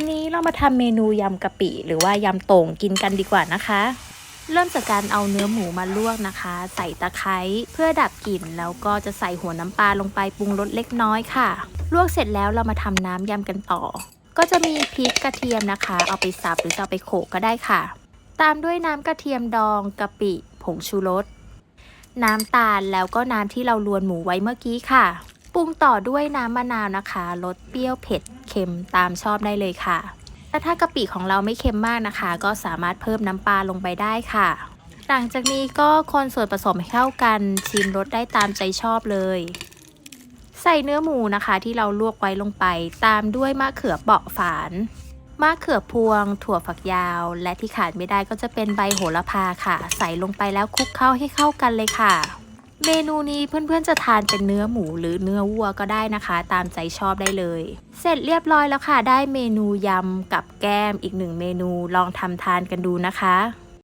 วันนี้เรามาทำเมนูยำกะปิ หรือว่ายำต่งกินกันดีกว่านะคะ เริ่มจากการเอาเนื้อหมูมาลวกนะคะ ใส่ตะไคร้เพื่อดับกลิ่นแล้วก็จะใส่หัวน้ำปลาลงไปปรุงรสเล็กน้อยค่ะ ลวกเสร็จแล้วเรามาทำน้ำยำกันต่อ ก็จะมีพริกกระเทียมนะคะ เอาไปสับหรือจะเอาไปโขกก็ได้ค่ะ ตามด้วยน้ำกระเทียมดองกะปิผงชูรสน้ำตาลแล้วก็น้ำที่เราลวนหมูไว้เมื่อกี้ค่ะ ปรุงต่อด้วยน้ำมะนาวนะคะรสเปรี้ยวเผ็ด เค็มตามชอบได้เลยค่ะแต่ถ้ากะปิของเราไม่เค็มมากนะคะ ก็สามารถเพิ่มน้ำปลาลงไปได้ค่ะ หลังจากนี้ก็คนส่วนผสมให้เข้ากันชิมรสได้ตามใจชอบเลย ใส่เนื้อหมูนะคะ ที่เราลวกไว้ลงไป ตามด้วยมะเขือเปราะฝานมะเขือพวง ถั่วฝักยาว และที่ขาดไม่ได้ก็จะเป็นใบโหระพาค่ะ ใส่ลงไปแล้วคลุกเข้าให้เข้ากันเลยค่ะ เมนูนี้เพื่อนๆจะทานเป็นเนื้อหมูหรือเนื้อวัวก็ได้นะคะ ตามใจชอบได้เลย เสร็จเรียบร้อยแล้วค่ะ ได้เมนูยำกับแก้มอีกหนึ่งเมนูลองทำทานกันดูนะคะ